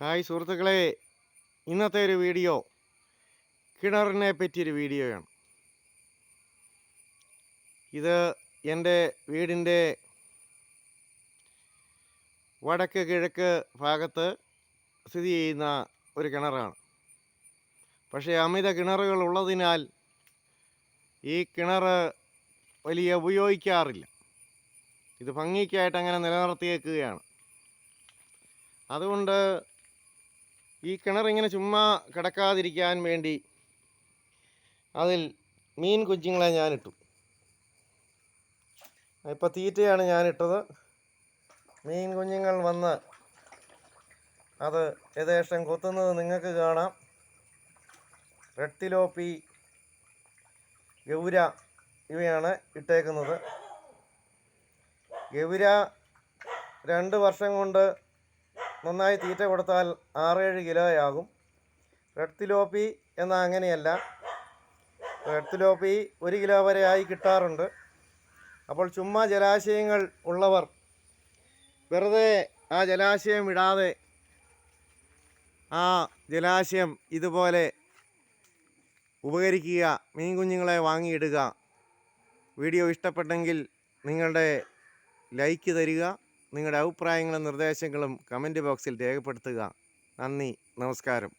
Hi സുഹൃത്തുക്കളെ ഇന്നത്തെ ഒരു വീഡിയോ കിണറിനെ പറ്റിയൊരു വീഡിയോയാണ്. ഇത് എന്റെ വീടിന്റെ വടക്ക് കിഴക്ക് ഭാഗത്ത് സ്ഥിതി ചെയ്യുന്ന ഒരു കിണറാണ്. പക്ഷേ അമിത കിണറുകൾ ഉള്ളതിനാൽ ഈ കിണർ വലിയ ഉപയോഗിക്കാറില്ല. ഇത് ഭംഗിക്കായിട്ട് അങ്ങനെ നിലനിർത്തിയേക്കുകയാണ്. അതുകൊണ്ട് ഈ കിണർ ഇങ്ങനെ ചുമ്മാ കിടക്കാതിരിക്കാൻ വേണ്ടി അതിൽ മീൻ കുഞ്ഞുങ്ങളെ ഞാനിട്ടു. ഇപ്പോൾ തീറ്റയാണ് ഞാനിട്ടത്. മീൻ കുഞ്ഞുങ്ങൾ വന്ന് അത് യഥേഷ്ടം കൊത്തുന്നത് നിങ്ങൾക്ക് കാണാം. റെട്ടിലോപ്പി ഗൗര ഇവയാണ് ഇട്ടേക്കുന്നത്. ഗൗര രണ്ട് വർഷം കൊണ്ട് നന്നായി തീറ്റ കൊടുത്താൽ ആറേഴ് കിലോയാകും. റെഡ് തിലോപ്പി എന്ന അങ്ങനെയല്ല. റെഡ് തിലോപ്പി ഒരു കിലോ വരെ ആയി കിട്ടാറുണ്ട്. അപ്പോൾ ചുമ്മാ ജലാശയങ്ങൾ ഉള്ളവർ വെറുതെ ആ ജലാശയം ഇടാതെ ആ ജലാശയം ഇതുപോലെ ഉപകരിക്കുക മീൻ കുഞ്ഞുങ്ങളെ വാങ്ങിയിടുക വീഡിയോ ഇഷ്ടപ്പെട്ടെങ്കിൽ നിങ്ങളുടെ ലൈക്ക് തരിക നിങ്ങളുടെ അഭിപ്രായങ്ങളും നിർദ്ദേശങ്ങളും കമന്റ് ബോക്സിൽ രേഖപ്പെടുത്തുക. നന്ദി. നമസ്കാരം.